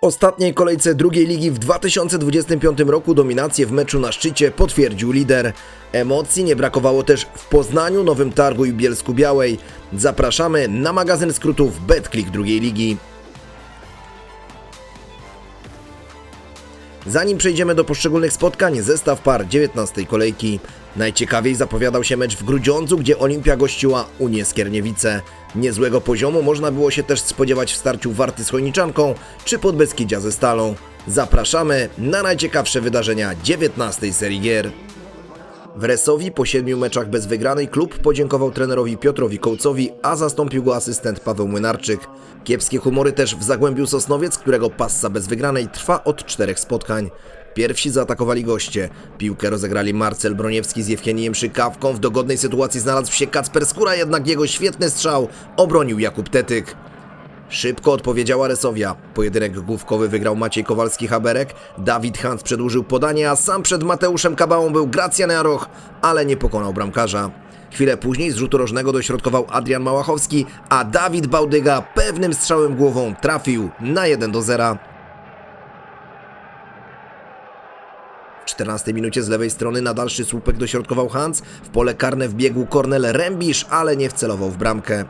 ostatniej kolejce drugiej ligi w 2025 roku dominację w meczu na szczycie potwierdził lider. Emocji nie brakowało też w Poznaniu, Nowym Targu i Bielsku Białej. Zapraszamy na magazyn skrótów BetClick drugiej ligi. Zanim przejdziemy do poszczególnych spotkań, zestaw par 19 kolejki. Najciekawiej zapowiadał się mecz w Grudziądzu, gdzie Olimpia gościła Unię Skierniewice. Niezłego poziomu można było się też spodziewać w starciu Warty z Chojniczanką czy Podbeskidzia ze Stalą. Zapraszamy na najciekawsze wydarzenia 19 serii gier. W Resowi po siedmiu meczach bez wygranej klub podziękował trenerowi Piotrowi Kołcowi, a zastąpił go asystent Paweł Młynarczyk. Kiepskie humory też w Zagłębiu Sosnowiec, którego passa bez wygranej trwa od czterech spotkań. Pierwsi zaatakowali goście. Piłkę rozegrali Marcel Broniewski z Jewgeniem Szykawką. W dogodnej sytuacji znalazł się Kacper Skóra, jednak jego świetny strzał obronił Jakub Tetyk. Szybko odpowiedziała Resowia. Pojedynek główkowy wygrał Maciej Kowalski-Haberek, Dawid Hans przedłużył podanie, a sam przed Mateuszem Kabałą był Gracjan Jaroch, ale nie pokonał bramkarza. Chwilę później z rzutu rożnego dośrodkował Adrian Małachowski, a Dawid Bałdyga pewnym strzałem głową trafił na 1 do 0. W 14 minucie z lewej strony na dalszy słupek dośrodkował Hans, w pole karne wbiegł Kornel Rębisz, ale nie wcelował w bramkę.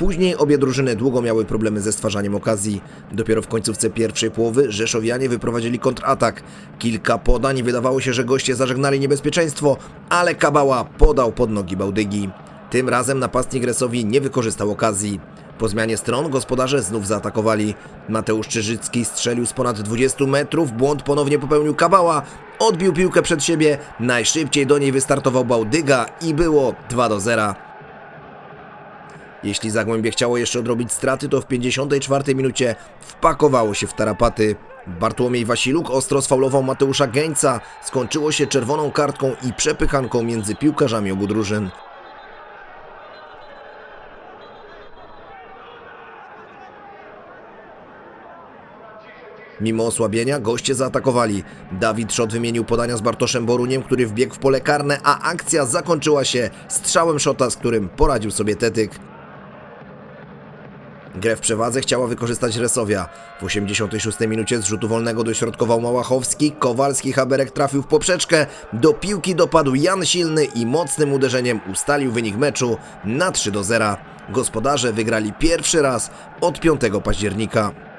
Później obie drużyny długo miały problemy ze stwarzaniem okazji. Dopiero w końcówce pierwszej połowy Rzeszowianie wyprowadzili kontratak. Kilka podań wydawało się, że goście zażegnali niebezpieczeństwo, ale Kabała podał pod nogi Bałdygi. Tym razem napastnik Resowi nie wykorzystał okazji. Po zmianie stron gospodarze znów zaatakowali. Mateusz Czyżycki strzelił z ponad 20 metrów, błąd ponownie popełnił Kabała, odbił piłkę przed siebie, najszybciej do niej wystartował Bałdyga i było 2 do 0. Jeśli Zagłębie chciało jeszcze odrobić straty, to w 54 minucie wpakowało się w tarapaty. Bartłomiej Wasiluk ostro sfaulował Mateusza Geńca. Skończyło się czerwoną kartką i przepychanką między piłkarzami obu drużyn. Mimo osłabienia goście zaatakowali. Dawid Szot wymienił podania z Bartoszem Boruniem, który wbiegł w pole karne, a akcja zakończyła się strzałem Szota, z którym poradził sobie Tetyk. Grę w przewadze chciała wykorzystać Resowia. W 86 minucie z rzutu wolnego dośrodkował Małachowski, Kowalski Haberek trafił w poprzeczkę, do piłki dopadł Jan Silny i mocnym uderzeniem ustalił wynik meczu na 3 do 0. Gospodarze wygrali pierwszy raz od 5 października.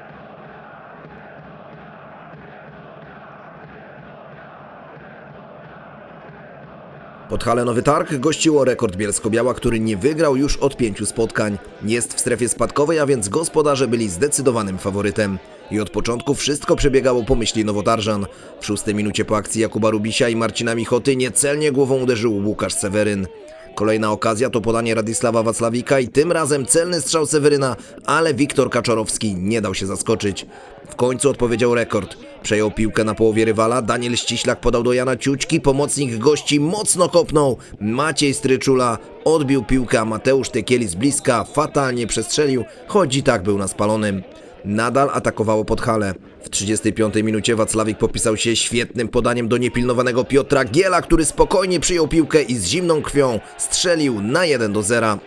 Podhale Nowy Targ gościło rekord Bielsko-Biała, który nie wygrał już od pięciu spotkań. Jest w strefie spadkowej, a więc gospodarze byli zdecydowanym faworytem. I od początku wszystko przebiegało po myśli Nowotarżan. W szóstej minucie po akcji Jakuba Rubisia i Marcina Michoty niecelnie głową uderzył Łukasz Seweryn. Kolejna okazja to podanie Radisława Wacławika i tym razem celny strzał Seweryna, ale Wiktor Kaczorowski nie dał się zaskoczyć. W końcu odpowiedział rekord. Przejął piłkę na połowie rywala, Daniel Ściślak podał do Jana Ciućki, pomocnik gości mocno kopnął, Maciej Stryczula odbił piłkę, a Mateusz Tekieli z bliska fatalnie przestrzelił, choć i tak był na spalonym. Nadal atakowało Podhale. W 35 minucie Wacławik popisał się świetnym podaniem do niepilnowanego Piotra Giela, który spokojnie przyjął piłkę i z zimną krwią strzelił na 1 do 0.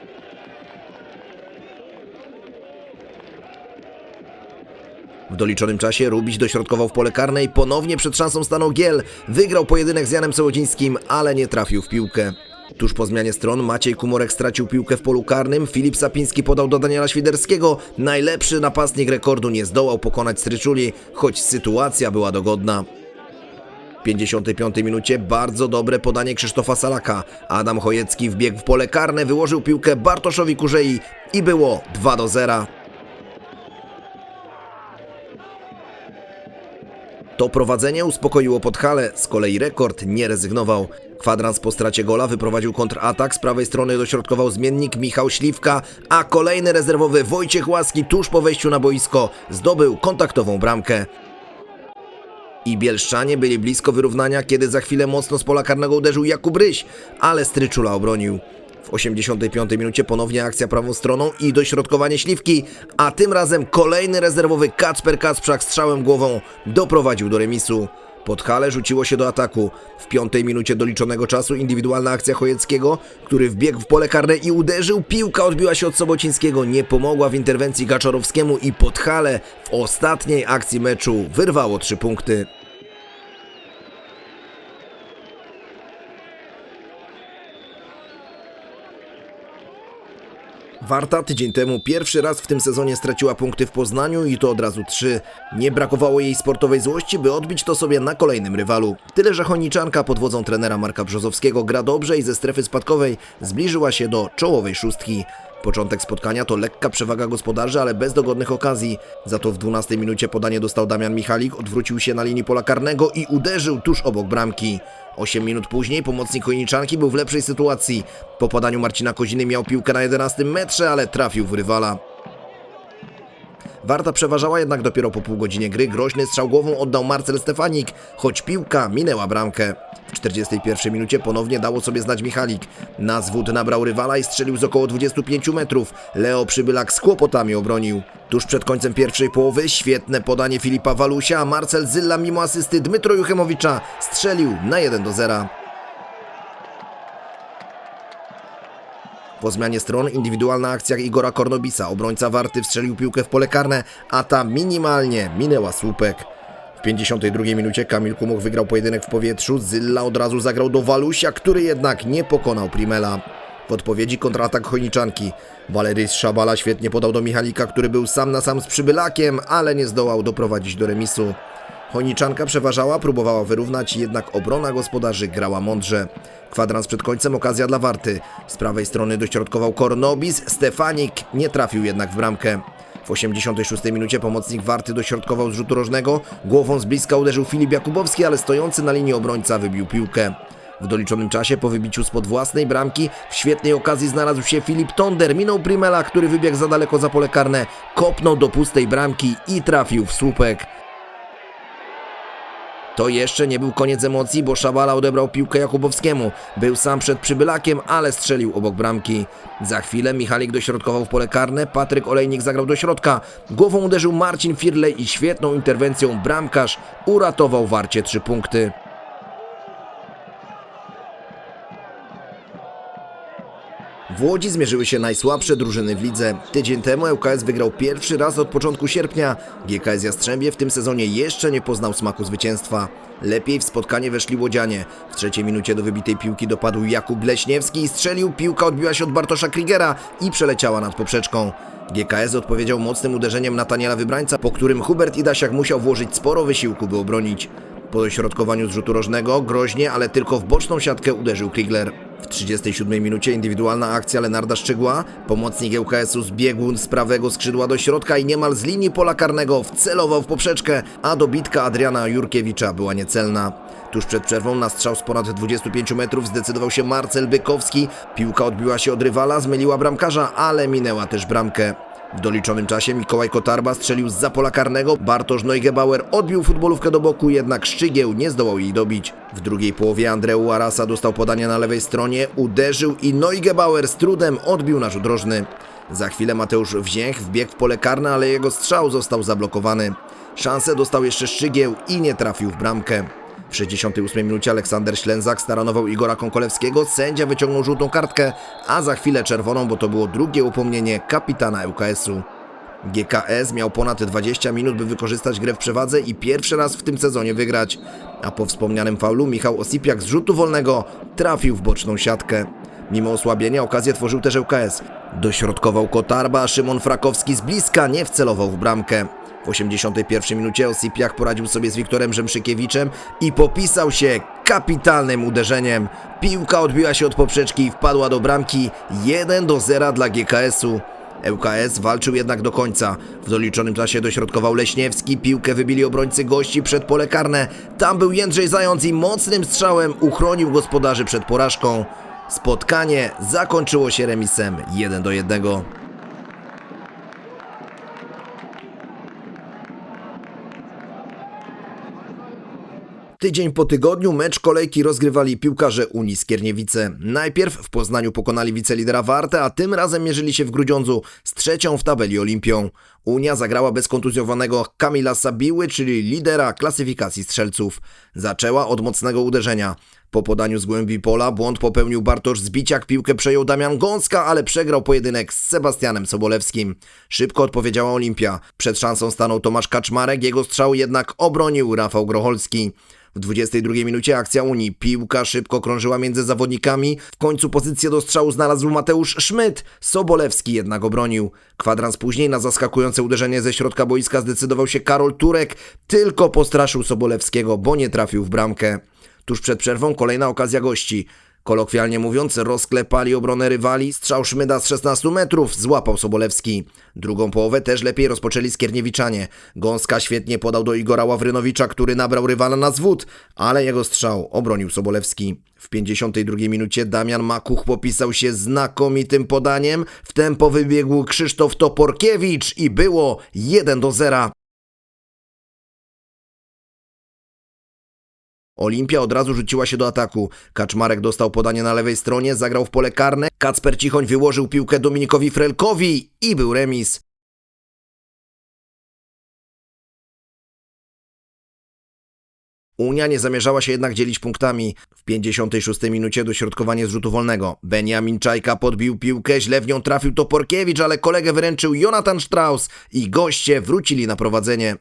W doliczonym czasie Rubiś dośrodkował w pole karne i ponownie przed szansą stanął Giel. Wygrał pojedynek z Janem Sołodzińskim, ale nie trafił w piłkę. Tuż po zmianie stron Maciej Kumorek stracił piłkę w polu karnym, Filip Sapiński podał do Daniela Świderskiego. Najlepszy napastnik rekordu nie zdołał pokonać Stryczuli, choć sytuacja była dogodna. W 55 minucie bardzo dobre podanie Krzysztofa Salaka. Adam Chojecki wbiegł w pole karne, wyłożył piłkę Bartoszowi Kurzei i było 2 do 0. To prowadzenie uspokoiło Podhale, z kolei rekord nie rezygnował. Kwadrans po stracie gola wyprowadził kontratak, z prawej strony dośrodkował zmiennik Michał Śliwka, a kolejny rezerwowy Wojciech Łaski tuż po wejściu na boisko zdobył kontaktową bramkę. I Bielszczanie byli blisko wyrównania, kiedy za chwilę mocno z pola karnego uderzył Jakub Ryś, ale Stryczula obronił. W 85 minucie ponownie akcja prawą stroną i dośrodkowanie Śliwki, a tym razem kolejny rezerwowy Kacper Kacprzak strzałem głową doprowadził do remisu. Podhale rzuciło się do ataku. W piątej minucie doliczonego czasu indywidualna akcja Chojeckiego, który wbiegł w pole karne i uderzył. Piłka odbiła się od Sobocińskiego, nie pomogła w interwencji Gaczorowskiemu i Podhale w ostatniej akcji meczu wyrwało trzy punkty. Warta tydzień temu pierwszy raz w tym sezonie straciła punkty w Poznaniu i to od razu trzy. Nie brakowało jej sportowej złości, by odbić to sobie na kolejnym rywalu. Tyle, że Choniczanka pod wodzą trenera Marka Brzozowskiego gra dobrze i ze strefy spadkowej zbliżyła się do czołowej szóstki. Początek spotkania to lekka przewaga gospodarzy, ale bez dogodnych okazji. Za to w 12 minucie podanie dostał Damian Michalik, odwrócił się na linii pola karnego i uderzył tuż obok bramki. 8 minut później pomocnik Chojniczanki był w lepszej sytuacji. Po podaniu Marcina Koziny miał piłkę na 11 metrze, ale trafił w rywala. Warta przeważała jednak dopiero po pół godzinie gry. Groźny strzał głową oddał Marcel Stefanik, choć piłka minęła bramkę. W 41 minucie ponownie dało sobie znać Michalik. Na zwód nabrał rywala i strzelił z około 25 metrów. Leo Przybylak z kłopotami obronił. Tuż przed końcem pierwszej połowy świetne podanie Filipa Walusia, a Marcel Zylla mimo asysty Dmytro Juchemowicza strzelił na 1 do 0. Po zmianie stron indywidualna akcja Igora Kornobisa. Obrońca Warty wstrzelił piłkę w pole karne, a ta minimalnie minęła słupek. W 52 minucie Kamil Kumoch wygrał pojedynek w powietrzu. Zylla od razu zagrał do Walusia, który jednak nie pokonał Primela. W odpowiedzi kontratak Chojniczanki. Walerys Szabala świetnie podał do Michalika, który był sam na sam z Przybylakiem, ale nie zdołał doprowadzić do remisu. Chojniczanka przeważała, próbowała wyrównać, jednak obrona gospodarzy grała mądrze. Kwadrans przed końcem okazja dla Warty. Z prawej strony dośrodkował Kornobis, Stefanik nie trafił jednak w bramkę. W 86 minucie pomocnik Warty dośrodkował z rzutu rożnego, głową z bliska uderzył Filip Jakubowski, ale stojący na linii obrońca wybił piłkę. W doliczonym czasie po wybiciu spod własnej bramki w świetnej okazji znalazł się Filip Tonder, minął Primela, który wybiegł za daleko za pole karne, kopnął do pustej bramki i trafił w słupek. To jeszcze nie był koniec emocji, bo Szabala odebrał piłkę Jakubowskiemu. Był sam przed przybylakiem, ale strzelił obok bramki. Za chwilę Michalik dośrodkował w pole karne, Patryk Olejnik zagrał do środka. Głową uderzył Marcin Firlej i świetną interwencją bramkarz uratował Warcie trzy punkty. W Łodzi zmierzyły się najsłabsze drużyny w lidze. Tydzień temu ŁKS wygrał pierwszy raz od początku sierpnia. GKS Jastrzębie w tym sezonie jeszcze nie poznał smaku zwycięstwa. Lepiej w spotkanie weszli Łodzianie. W trzeciej minucie do wybitej piłki dopadł Jakub Leśniewski i strzelił. Piłka odbiła się od Bartosza Krigera i przeleciała nad poprzeczką. GKS odpowiedział mocnym uderzeniem Nataniela Wybrańca, po którym Hubert Idasiak musiał włożyć sporo wysiłku, by obronić. Po dośrodkowaniu z rzutu rożnego groźnie, ale tylko w boczną siatkę uderzył Krigler. W 37 minucie indywidualna akcja Lenarda Szczygła. Pomocnik ŁKS-u zbiegł z prawego skrzydła do środka i niemal z linii pola karnego wcelował w poprzeczkę, a dobitka Adriana Jurkiewicza była niecelna. Tuż przed przerwą na strzał z ponad 25 metrów zdecydował się Marcel Bykowski. Piłka odbiła się od rywala, zmyliła bramkarza, ale minęła też bramkę. W doliczonym czasie Mikołaj Kotarba strzelił z pola karnego, Bartosz Neugebauer odbił futbolówkę do boku, jednak Szczygieł nie zdołał jej dobić. W drugiej połowie Andreu Arasa dostał podanie na lewej stronie, uderzył i Neugebauer z trudem odbił na rzut rożny. Za chwilę Mateusz Wzięch wbiegł w pole karne, ale jego strzał został zablokowany. Szansę dostał jeszcze Szczygieł i nie trafił w bramkę. W 68 minucie Aleksander Ślęzak staranował Igora Konkolewskiego, sędzia wyciągnął żółtą kartkę, a za chwilę czerwoną, bo to było drugie upomnienie kapitana ŁKS-u. GKS miał ponad 20 minut, by wykorzystać grę w przewadze i pierwszy raz w tym sezonie wygrać. A po wspomnianym faulu Michał Osipiak z rzutu wolnego trafił w boczną siatkę. Mimo osłabienia okazję tworzył też ŁKS. Dośrodkował Kotarba, a Szymon Frakowski z bliska nie wcelował w bramkę. W 81 minucie Osipiak poradził sobie z Wiktorem Rzemszykiewiczem i popisał się kapitalnym uderzeniem. Piłka odbiła się od poprzeczki i wpadła do bramki 1 do 0 dla GKS-u. ŁKS walczył jednak do końca. W doliczonym czasie dośrodkował Leśniewski, piłkę wybili obrońcy gości przed pole karne. Tam był Jędrzej Zając i mocnym strzałem uchronił gospodarzy przed porażką. Spotkanie zakończyło się remisem 1 do 1. Tydzień po tygodniu mecz kolejki rozgrywali piłkarze Unii Skierniewice. Najpierw w Poznaniu pokonali wicelidera Wartę, a tym razem mierzyli się w Grudziądzu z trzecią w tabeli Olimpią. Unia zagrała bez kontuzjowanego Kamila Sabiły, czyli lidera klasyfikacji strzelców. Zaczęła od mocnego uderzenia. Po podaniu z głębi pola błąd popełnił Bartosz Zbiciak, piłkę przejął Damian Gąska, ale przegrał pojedynek z Sebastianem Sobolewskim. Szybko odpowiedziała Olimpia. Przed szansą stanął Tomasz Kaczmarek, jego strzał jednak obronił Rafał Grocholski. W 22 minucie akcja Unii. Piłka szybko krążyła między zawodnikami. W końcu pozycję do strzału znalazł Mateusz Szmyt. Sobolewski jednak obronił. Kwadrans później na zaskakujące uderzenie ze środka boiska zdecydował się Karol Turek. Tylko postraszył Sobolewskiego, bo nie trafił w bramkę. Tuż przed przerwą kolejna okazja gości. Kolokwialnie mówiąc, rozklepali obronę rywali. Strzał Szmyda z 16 metrów złapał Sobolewski. Drugą połowę też lepiej rozpoczęli Skierniewiczanie. Gąska świetnie podał do Igora Ławrynowicza, który nabrał rywala na zwód, ale jego strzał obronił Sobolewski. W 52 minucie Damian Makuch popisał się znakomitym podaniem. W tempo wybiegł Krzysztof Toporkiewicz i było 1 do 0. Olimpia od razu rzuciła się do ataku. Kaczmarek dostał podanie na lewej stronie, zagrał w pole karne. Kacper Cichoń wyłożył piłkę Dominikowi Frelkowi i był remis. Unia nie zamierzała się jednak dzielić punktami. W 56 minucie dośrodkowanie z rzutu wolnego. Benjamin Czajka podbił piłkę, źle w nią trafił Toporkiewicz, ale kolegę wyręczył Jonathan Strauss i goście wrócili na prowadzenie.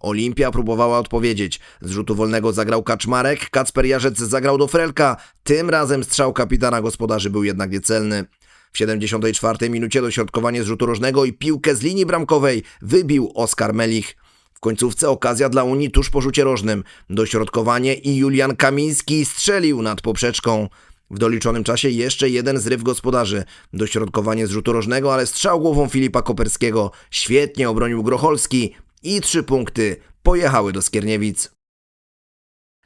Olimpia próbowała odpowiedzieć. Z rzutu wolnego zagrał Kaczmarek, Kacper Jarzec zagrał do Frelka. Tym razem strzał kapitana gospodarzy był jednak niecelny. W 74 minucie dośrodkowanie z rzutu rożnego i piłkę z linii bramkowej wybił Oskar Melich. W końcówce okazja dla Unii tuż po rzucie rożnym. Dośrodkowanie i Julian Kamiński strzelił nad poprzeczką. W doliczonym czasie jeszcze jeden zryw gospodarzy. Dośrodkowanie z rzutu rożnego, ale strzał głową Filipa Koperskiego. Świetnie obronił Grocholski i trzy punkty pojechały do Skierniewic.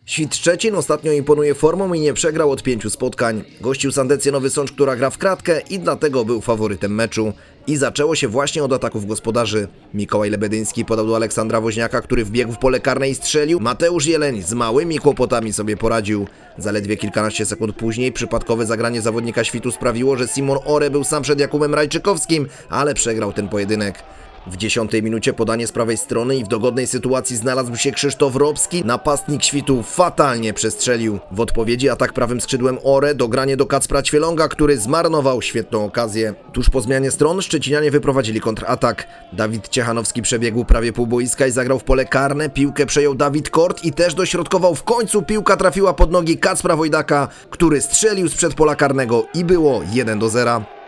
Świt Szczecin ostatnio imponuje formą i nie przegrał od pięciu spotkań. Gościł Sandecję Nowy Sącz, która gra w kratkę i dlatego był faworytem meczu. I zaczęło się właśnie od ataków gospodarzy. Mikołaj Lebedyński podał do Aleksandra Woźniaka, który wbiegł w pole karne i strzelił. Mateusz Jeleń z małymi kłopotami sobie poradził. Zaledwie kilkanaście sekund później przypadkowe zagranie zawodnika Świtu sprawiło, że Simon Ore był sam przed Jakubem Rajczykowskim, ale przegrał ten pojedynek. W dziesiątej minucie podanie z prawej strony i w dogodnej sytuacji znalazł się Krzysztof Robski. Napastnik świtu fatalnie przestrzelił. W odpowiedzi atak prawym skrzydłem Ore, dogranie do Kacpra Ćwielonga, który zmarnował świetną okazję. Tuż po zmianie stron Szczecinianie wyprowadzili kontratak. Dawid Ciechanowski przebiegł prawie pół boiska i zagrał w pole karne. Piłkę przejął Dawid Kort i też dośrodkował. W końcu piłka trafiła pod nogi Kacpra Wojdaka, który strzelił sprzed pola karnego i było 1 do 0.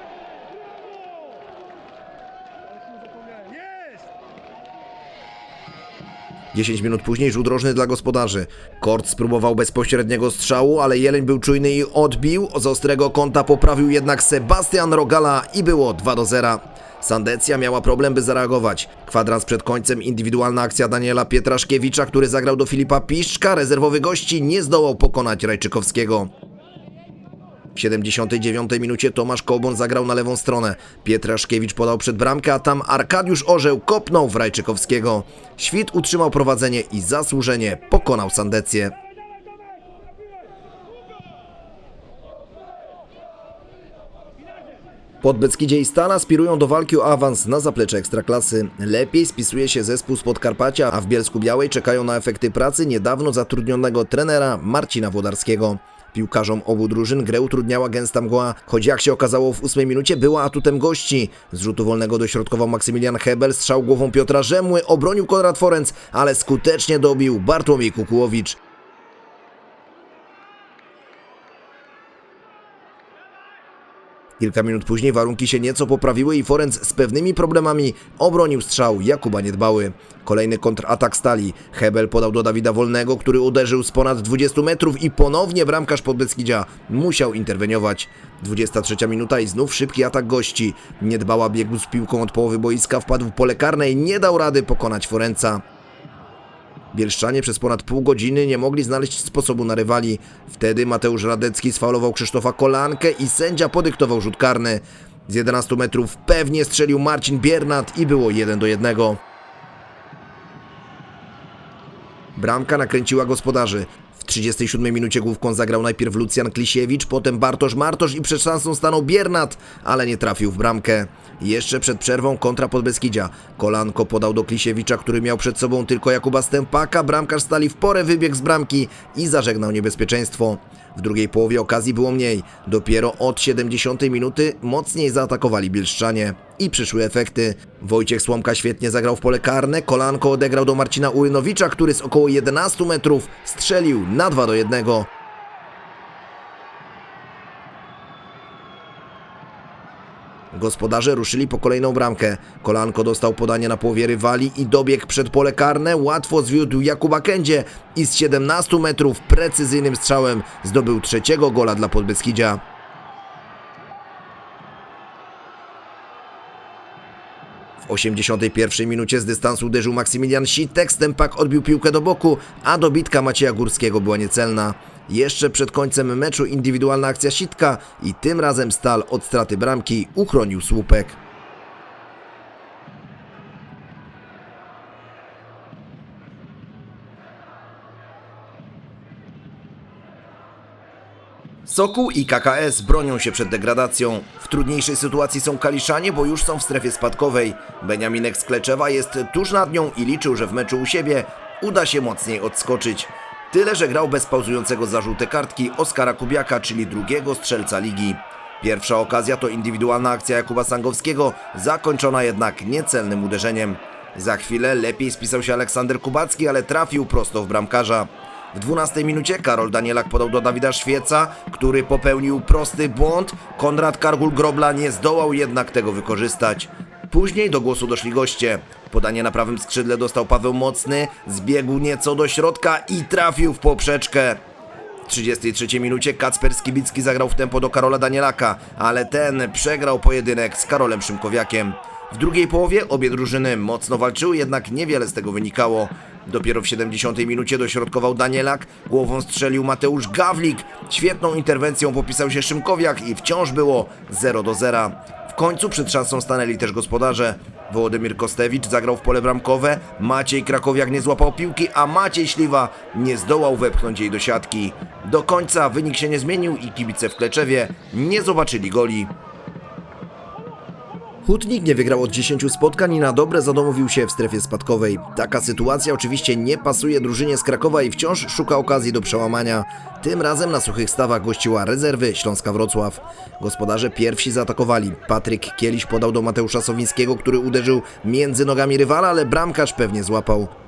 10 minut później rzut rożny dla gospodarzy. Kort spróbował bezpośredniego strzału, ale Jeleń był czujny i odbił. Z ostrego kąta poprawił jednak Sebastian Rogala i było 2 do 0. Sandecja miała problem, by zareagować. Kwadrans przed końcem indywidualna akcja Daniela Pietraszkiewicza, który zagrał do Filipa Piszczka. Rezerwowy gości nie zdołał pokonać Rajczykowskiego. W 79 minucie Tomasz Kołbon zagrał na lewą stronę. Pietraszkiewicz podał przed bramkę, a tam Arkadiusz Orzeł kopnął w Rajczykowskiego. Świt utrzymał prowadzenie i zasłużenie pokonał Sandecję. Podbeskidzie i Stal aspirują do walki o awans na zaplecze Ekstraklasy. Lepiej spisuje się zespół z Podkarpacia, a w Bielsku Białej czekają na efekty pracy niedawno zatrudnionego trenera Marcina Włodarskiego. Piłkarzom obu drużyn grę utrudniała gęsta mgła, choć jak się okazało w ósmej minucie była atutem gości. Z rzutu wolnego dośrodkował Maksymilian Hebel, strzał głową Piotra Rzemły, obronił Konrad Forenc, ale skutecznie dobił Bartłomiej Kukułowicz. Kilka minut później warunki się nieco poprawiły i Forenc z pewnymi problemami obronił strzał Jakuba Niedbały. Kolejny kontratak stali. Hebel podał do Dawida Wolnego, który uderzył z ponad 20 metrów i ponownie bramkarz Podbeskidzia musiał interweniować. 23 minuta i znów szybki atak gości. Niedbała biegł z piłką od połowy boiska, wpadł w pole karne i nie dał rady pokonać Forenca. Bielszczanie przez ponad pół godziny nie mogli znaleźć sposobu na rywali. Wtedy Mateusz Radecki sfaulował Krzysztofa Kolankę i sędzia podyktował rzut karny. Z 11 metrów pewnie strzelił Marcin Biernat i było 1 do 1. Bramka nakręciła gospodarzy. W 37 minucie główką zagrał najpierw Lucjan Klisiewicz, potem Bartosz Martosz i przed szansą stanął Biernat, ale nie trafił w bramkę. Jeszcze przed przerwą kontra Podbeskidzia. Kolanko podał do Klisiewicza, który miał przed sobą tylko Jakuba Stępaka, bramkarz stali w porę wybiegł z bramki i zażegnał niebezpieczeństwo. W drugiej połowie okazji było mniej. Dopiero od 70 minuty mocniej zaatakowali Bielszczanie. I przyszły efekty. Wojciech Słomka świetnie zagrał w pole karne, Kolanko odegrał do Marcina Urynowicza, który z około 11 metrów strzelił na 2 do 1. Gospodarze ruszyli po kolejną bramkę. Kolanko dostał podanie na połowie rywali i dobiegł przed pole karne. Łatwo zwiódł Jakuba Kędzie i z 17 metrów precyzyjnym strzałem zdobył trzeciego gola dla Podbeskidzia. W 81 minucie z dystansu uderzył Maksymilian Sitek, Stępak odbił piłkę do boku, a dobitka Macieja Górskiego była niecelna. Jeszcze przed końcem meczu indywidualna akcja Sitka i tym razem Stal od straty bramki uchronił słupek. Sokół i KKS bronią się przed degradacją. W trudniejszej sytuacji są Kaliszanie, bo już są w strefie spadkowej. Beniaminek z Kleczewa jest tuż nad nią i liczył, że w meczu u siebie uda się mocniej odskoczyć. Tyle, że grał bez pauzującego za żółte kartki Oskara Kubiaka, czyli drugiego strzelca ligi. Pierwsza okazja to indywidualna akcja Jakuba Sangowskiego, zakończona jednak niecelnym uderzeniem. Za chwilę lepiej spisał się Aleksander Kubacki, ale trafił prosto w bramkarza. W 12 minucie Karol Danielak podał do Dawida Szwieca, który popełnił prosty błąd. Konrad Kargul-Grobla nie zdołał jednak tego wykorzystać. Później do głosu doszli goście. Podanie na prawym skrzydle dostał Paweł Mocny, zbiegł nieco do środka i trafił w poprzeczkę. W 33 minucie Kacper Skibicki zagrał w tempo do Karola Danielaka, ale ten przegrał pojedynek z Karolem Szymkowiakiem. W drugiej połowie obie drużyny mocno walczyły, jednak niewiele z tego wynikało. Dopiero w 70 minucie dośrodkował Danielak, głową strzelił Mateusz Gawlik. Świetną interwencją popisał się Szymkowiak i wciąż było 0 do 0. W końcu przed szansą stanęli też gospodarze. Wołodymir Kostewicz zagrał w pole bramkowe, Maciej Krakowiak nie złapał piłki, a Maciej Śliwa nie zdołał wepchnąć jej do siatki. Do końca wynik się nie zmienił i kibice w Kleczewie nie zobaczyli goli. Hutnik nie wygrał od 10 spotkań i na dobre zadomowił się w strefie spadkowej. Taka sytuacja oczywiście nie pasuje drużynie z Krakowa i wciąż szuka okazji do przełamania. Tym razem na suchych stawach gościła rezerwy Śląska Wrocław. Gospodarze pierwsi zaatakowali. Patryk Kieliś podał do Mateusza Sowińskiego, który uderzył między nogami rywala, ale bramkarz pewnie złapał.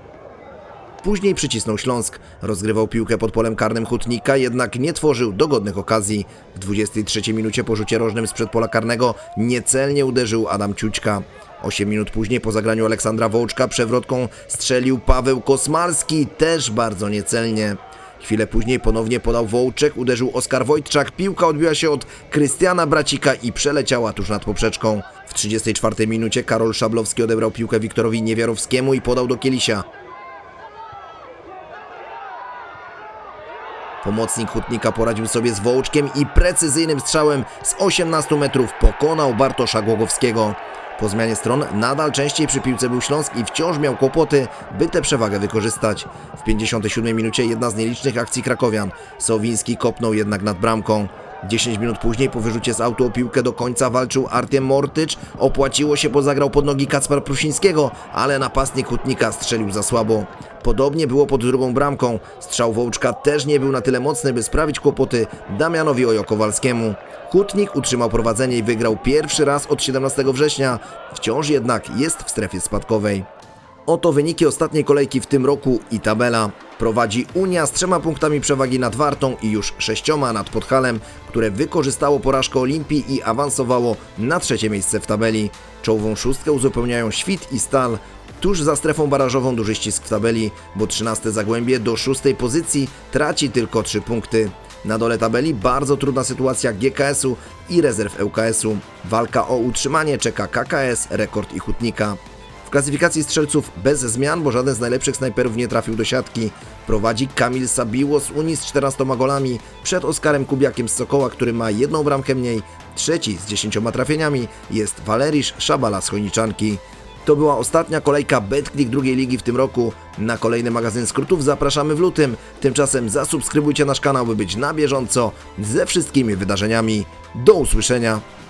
Później przycisnął Śląsk. Rozgrywał piłkę pod polem karnym Hutnika, jednak nie tworzył dogodnych okazji. W 23 minucie po rzucie rożnym sprzed pola karnego niecelnie uderzył Adam Ciućka. 8 minut później po zagraniu Aleksandra Wołczka przewrotką strzelił Paweł Kosmalski, też bardzo niecelnie. Chwilę później ponownie podał Wołczek, uderzył Oskar Wojtczak, piłka odbiła się od Krystiana Bracika i przeleciała tuż nad poprzeczką. W 34 minucie Karol Szablowski odebrał piłkę Wiktorowi Niewiarowskiemu i podał do Kielisia. Pomocnik Hutnika poradził sobie z Wołczkiem i precyzyjnym strzałem z 18 metrów pokonał Bartosza Głogowskiego. Po zmianie stron nadal częściej przy piłce był Śląsk i wciąż miał kłopoty, by tę przewagę wykorzystać. W 57 minucie jedna z nielicznych akcji krakowian. Sowiński kopnął jednak nad bramką. 10 minut później po wyrzucie z autu o piłkę do końca walczył Artiem Mortycz. Opłaciło się, bo zagrał pod nogi Kacpar Prusińskiego, ale napastnik Hutnika strzelił za słabo. Podobnie było pod drugą bramką. Strzał Wołczka też nie był na tyle mocny, by sprawić kłopoty Damianowi Ojokowalskiemu. Hutnik utrzymał prowadzenie i wygrał pierwszy raz od 17 września. Wciąż jednak jest w strefie spadkowej. Oto wyniki ostatniej kolejki w tym roku i tabela. Prowadzi Unia z trzema punktami przewagi nad Wartą i już sześcioma nad Podhalem, które wykorzystało porażkę Olimpii i awansowało na trzecie miejsce w tabeli. Czołową szóstkę uzupełniają Świt i Stal. Tuż za strefą barażową duży ścisk w tabeli, bo 13 Zagłębie do szóstej pozycji traci tylko 3 punkty. Na dole tabeli bardzo trudna sytuacja GKS-u i rezerw ŁKS-u. Walka o utrzymanie czeka KKS, Rekord i Hutnika. Klasyfikacji strzelców bez zmian, bo żaden z najlepszych snajperów nie trafił do siatki. Prowadzi Kamil Sabiło z Unii z 14 golami, przed Oskarem Kubiakiem z Sokoła, który ma jedną bramkę mniej. Trzeci z 10 trafieniami jest Walerisz Szabala z Chojniczanki. To była ostatnia kolejka BetClick drugiej ligi w tym roku. Na kolejny magazyn skrótów zapraszamy w lutym. Tymczasem zasubskrybujcie nasz kanał, by być na bieżąco ze wszystkimi wydarzeniami. Do usłyszenia!